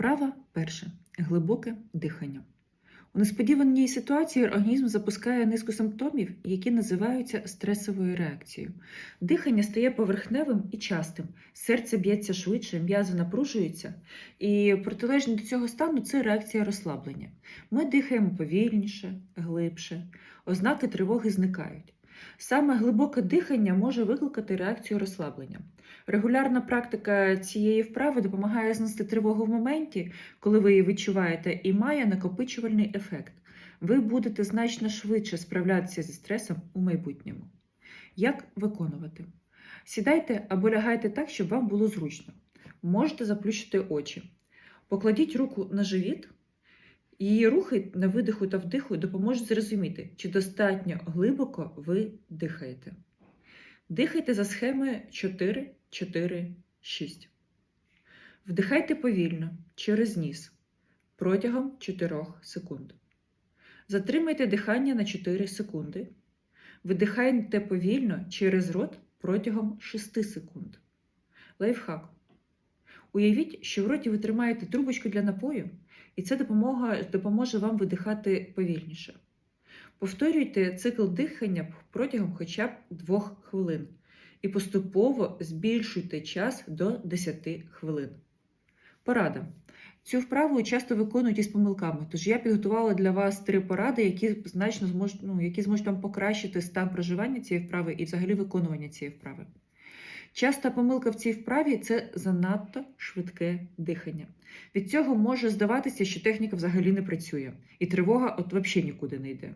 Вправа перша. Глибоке дихання. У несподіваній ситуації організм запускає низку симптомів, які називаються стресовою реакцією. Дихання стає поверхневим і частим, серце б'ється швидше, м'язи напружуються, і протилежно до цього стану це реакція розслаблення. Ми дихаємо повільніше, глибше, ознаки тривоги зникають. Саме глибоке дихання може викликати реакцію розслаблення. Регулярна практика цієї вправи допомагає знести тривогу в моменті, коли ви її відчуваєте, і має накопичувальний ефект. Ви будете значно швидше справлятися зі стресом у майбутньому. Як виконувати? Сідайте або лягайте так, щоб вам було зручно. Можете заплющити очі. Покладіть руку на живіт. Її рухи на видиху та вдиху допоможуть зрозуміти, чи достатньо глибоко ви дихаєте. Дихайте за схемою 4, 4, 6. Вдихайте повільно через ніс протягом 4 секунд. Затримайте дихання на 4 секунди. Видихайте повільно через рот протягом 6 секунд. Лайфхак. Уявіть, що в роті ви тримаєте трубочку для напою, і це допомога, допоможе вам видихати повільніше. Повторюйте цикл дихання протягом хоча б 2 хвилин і поступово збільшуйте час до 10 хвилин. Порада. Цю вправу часто виконують із помилками, тож я підготувала для вас три поради, які значно зможуть, ну, які зможуть вам покращити стан проживання цієї вправи і взагалі виконування цієї вправи. Часта помилка в цій вправі це занадто швидке дихання. Від цього може здаватися, що техніка взагалі не працює, і тривога от взагалі нікуди не йде.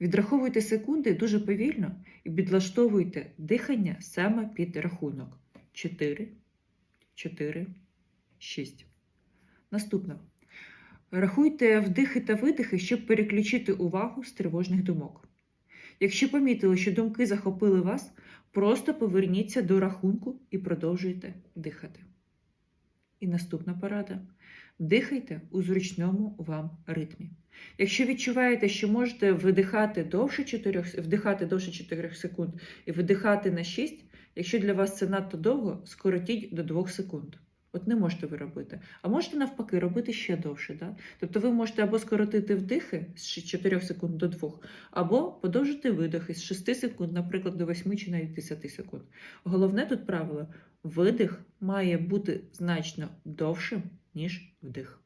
Відраховуйте секунди дуже повільно і підлаштовуйте дихання саме під рахунок 4, 4, 6. Наступне. Рахуйте вдихи та видихи, щоб переключити увагу з тривожних думок. Якщо помітили, що думки захопили вас, просто поверніться до рахунку і продовжуйте дихати. І наступна порада. Дихайте у зручному вам ритмі. Якщо відчуваєте, що можете видихати довше 4, вдихати довше 4 секунд і видихати на 6, якщо для вас це надто довго, скоротіть до 2 секунд. От не можете ви робити. А можете навпаки робити ще довше. Да? Тобто ви можете або скоротити вдихи з 4 секунд до 2, або подовжити видихи з 6 секунд, наприклад, до 8 чи навіть 10 секунд. Головне тут правило: видих має бути значно довшим, ніж вдих.